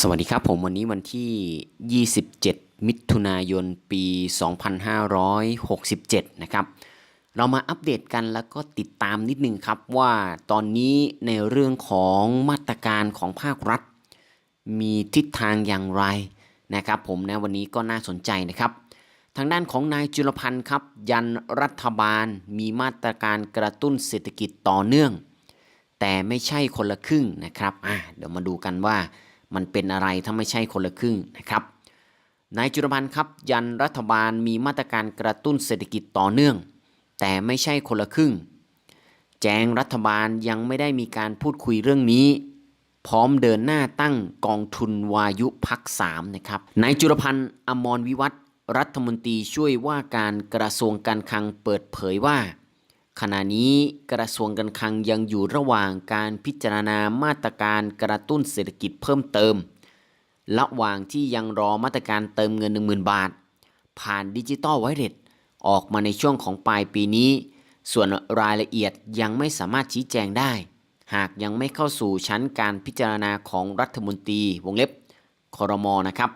สวัสดีครับผมวันนี้วันที่ 27 มิถุนายนปี 2567 นะครับ เรามาอัปเดตกันแล้วก็ติดตามนิดนึงครับว่าตอนนี้ในเรื่องของมาตรการของภาครัฐ มีทิศทางอย่างไรนะครับผมนะวันนี้ก็น่าสนใจนะครับ ทางด้านของนายจุลพันธ์ครับ ยันรัฐบาลมีมาตรการกระตุ้นเศรษฐกิจต่อเนื่อง แต่ไม่ใช่คนละครึ่งนะครับอะเดี๋ยวมาดูกันว่า มันเป็นอะไรถ้าไม่ใช่คนละครึ่งนะครับนายจุลพันธ์ครับยันรัฐบาลมีมาตรการกระตุ้นเศรษฐกิจต่อเนื่อง แต่ไม่ใช่คนละครึ่ง แจ้งรัฐบาลยังไม่ได้มีการพูดคุยเรื่องนี้ พร้อมเดินหน้าตั้งกองทุนวายุพักสามนะครับนายจุลพันธ์อมรวิวัฒน์รัฐมนตรีช่วยว่าการกระทรวงการคลังเปิดเผยว่า ขณะนี้กระทรวงการคลังยังอยู่ระหว่างการพิจารณามาตรการกระตุ้นเศรษฐกิจเพิ่มเติม ระหว่างที่ยังรอมาตรการเติมเงิน 10,000 บาท ผ่านดิจิตอลไวเลตออกมาในช่วงของปลายปีนี้ ส่วนรายละเอียดยังไม่สามารถชี้แจงได้ หากยังไม่เข้าสู่ชั้นการพิจารณาของรัฐมนตรีวงเล็บคอรมอนะครับ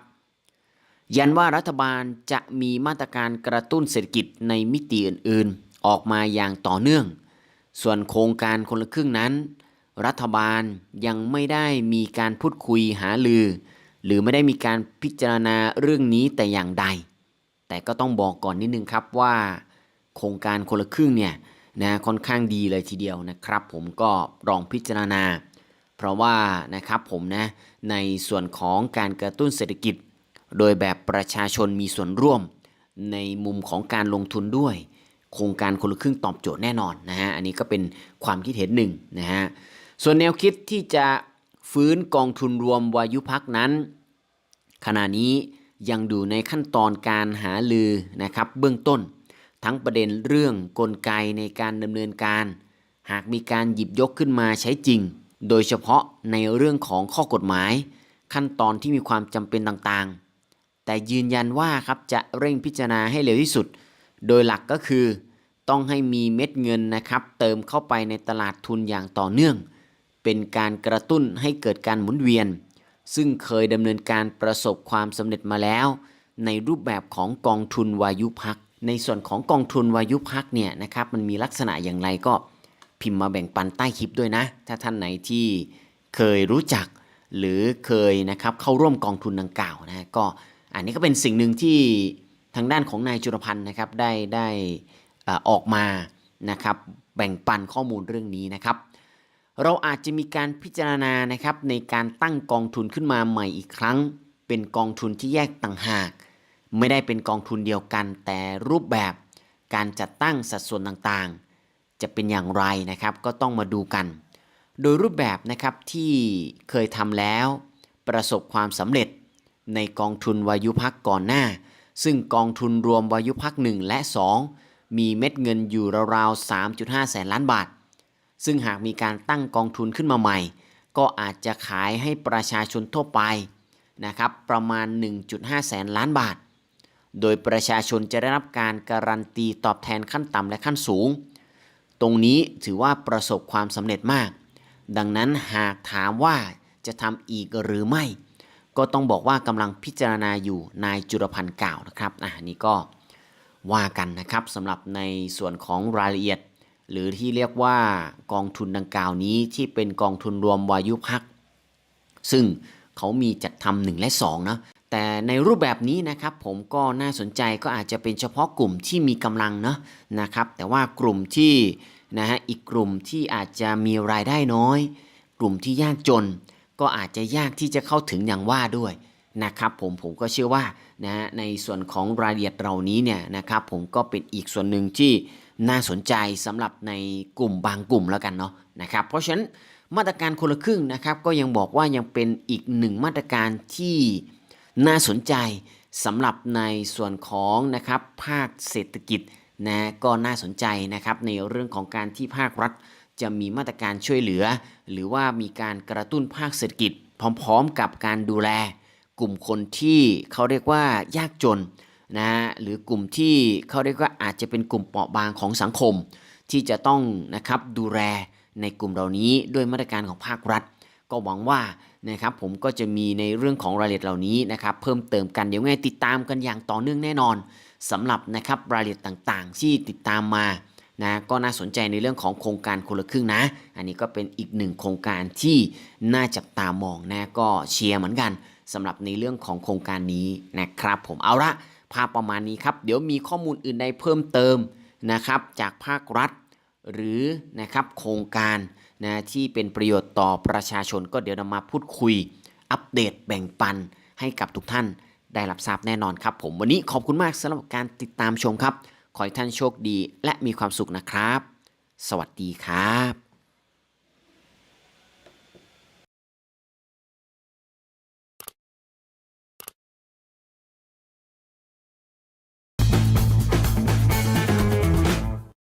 ยันว่ารัฐบาลจะมีมาตรการกระตุ้นเศรษฐกิจในมิติอื่นๆ ออกมาอย่างต่อเนื่อง ส่วนโครงการคนละครึ่งนั้น รัฐบาลยังไม่ได้มีการพูดคุยหาลือ หรือไม่ได้มีการพิจารณาเรื่องนี้แต่อย่างใด แต่ก็ต้องบอกก่อนนิดนึงครับว่า โครงการคนละครึ่งเนี่ยนะค่อนข้างดีเลยทีเดียวนะครับ ผมก็ลองพิจารณา เพราะว่านะครับผมนะในส่วนของการกระตุ้นเศรษฐกิจ โดยแบบประชาชนมีส่วนร่วม ในมุมของการลงทุนด้วย โครงการคนละครึ่งตอบโจทย์แน่นอนนะฮะอันนี้ก็เป็นความคิดเห็นหนึ่งนะฮะส่วนแนวคิดที่จะฟื้นกองทุนรวมวายุพักนั้น ขณะนี้ยังอยู่ในขั้นตอนการหาลือนะครับเบื้องต้น ทั้งประเด็นเรื่องกลไกในการดำเนินการ หากมีการหยิบยกขึ้นมาใช้จริง โดยเฉพาะในเรื่องของข้อกฎหมาย ขั้นตอนที่มีความจำเป็นต่างๆ แต่ยืนยันว่าครับจะเร่งพิจารณาให้เร็วที่สุด โดยหลักก็คือ ต้องให้มีเม็ดเงินนะครับ เติมเข้าไปในตลาดทุนอย่างต่อเนื่อง เป็นการกระตุ้นให้เกิดการหมุนเวียน ซึ่งเคยดำเนินการประสบความสำเร็จมาแล้ว ในรูปแบบของกองทุนวายุพัก ในส่วนของกองทุนวายุพักเนี่ยนะครับมันมีลักษณะอย่างไรก็พิมพ์มาแบ่งปันใต้คลิปด้วยนะ ถ้าท่านไหนที่เคยรู้จักหรือเคยนะครับเข้าร่วมกองทุนดังกล่าวนะก็อันนี้ก็เป็นสิ่งหนึ่งที่ ทางด้านของนายจุลพันธ์นะครับได้ได้ออกมานะครับแบ่งปันข้อมูลเรื่องนี้นะครับ เราอาจจะมีการพิจารณานะครับในการตั้งกองทุนขึ้นมาใหม่อีกครั้ง เป็นกองทุนที่แยกต่างหาก ไม่ได้เป็นกองทุนเดียวกัน แต่รูปแบบการจัดตั้งสัดส่วนต่างๆ จะเป็นอย่างไรนะครับก็ต้องมาดูกัน โดยรูปแบบนะครับที่เคยทำแล้ว ประสบความสำเร็จในกองทุนวายุพักก่อนหน้า ซึ่งกองทุนรวมวายุพัก1และ 2 มีเม็ดเงินอยู่ราวๆ 3.5 แสนล้านบาท ซึ่งหากมีการตั้งกองทุนขึ้นมาใหม่ ก็อาจจะขายให้ประชาชนทั่วไปนะครับประมาณ 1.5 แสนล้านบาท โดยประชาชนจะได้รับการการันตีตอบแทนขั้นต่ำและขั้นสูง ตรงนี้ถือว่าประสบความสำเร็จมาก ดังนั้นหากถามว่าจะทำอีกหรือไม่ ก็ต้องบอกว่ากำลังพิจารณาอยู่นายจุลพันธ์กล่าวนะครับอะอันนี้ก็ว่ากันนะครับสำหรับในส่วนของรายละเอียด หรือที่เรียกว่ากองทุนดังกล่าวนี้ที่เป็นกองทุนรวมวายุพักซึ่งเขามีจัดทำหนึ่งและ2นะแต่ในรูปแบบนี้นะครับผมก็น่าสนใจก็อาจจะเป็นเฉพาะกลุ่มที่มีกำลังเนาะนะครับแต่ว่ากลุ่มที่นะฮะอีกกลุ่มที่อาจจะมีรายได้น้อย กลุ่มที่ยากจน ก็อาจจะยากที่จะเข้าถึงอย่างว่าด้วยนะครับผมผมก็เชื่อว่านะในส่วนของรายละเอียดเหล่านี้เนี่ยนะครับผมก็เป็นอีกส่วนหนึ่งที่น่าสนใจสำหรับในกลุ่มบางกลุ่มแล้วกันเนาะนะครับเพราะฉะนั้นมาตรการคนละครึ่งนะครับก็ยังบอกว่ายังเป็นอีกหนึ่งมาตรการที่น่าสนใจสำหรับในส่วนของนะครับภาคเศรษฐกิจนะก็น่าสนใจนะครับในเรื่องของการที่ภาครัฐ จะมีมาตรการช่วยเหลือ หรือว่ามีการกระตุ้นภาคเศรษฐกิจ พร้อมๆ กับการดูแล กลุ่มคนที่เขาเรียกว่ายากจนนะฮะหรือกลุ่มที่เขาเรียกว่าอาจจะเป็นกลุ่มเปราะบางของสังคม ที่จะต้องนะครับดูแลในกลุ่มเหล่านี้ด้วยมาตรการของภาครัฐ ก็หวังว่านะครับผมก็จะมีในเรื่องของรายละเอียดเหล่านี้นะครับเพิ่มเติมกันเดี๋ยวไงติดตามกันอย่างต่อเนื่องแน่นอนสำหรับนะครับรายละเอียดต่างๆ ที่ติดตามมา นะก็น่าสนใจในเรื่องของโครงการคนละครึ่งนะ อันนี้ก็เป็นอีกหนึ่งโครงการที่น่าจับตามองนะก็เชียร์เหมือนกันสำหรับในเรื่องของโครงการนี้นะครับผมเอาละภาพประมาณนี้ครับ เดี๋ยวมีข้อมูลอื่นใดเพิ่มเติมนะครับจากภาครัฐ หรือนะครับโครงการนะที่เป็นประโยชน์ต่อประชาชนก็เดี๋ยวนำมาพูดคุย อัปเดตแบ่งปันให้กับทุกท่านได้รับทราบแน่นอนครับผมวันนี้ขอบคุณมากสำหรับการติดตามชมครับ ขอให้ท่านโชคดีและมีความสุขนะครับ สวัสดีครับ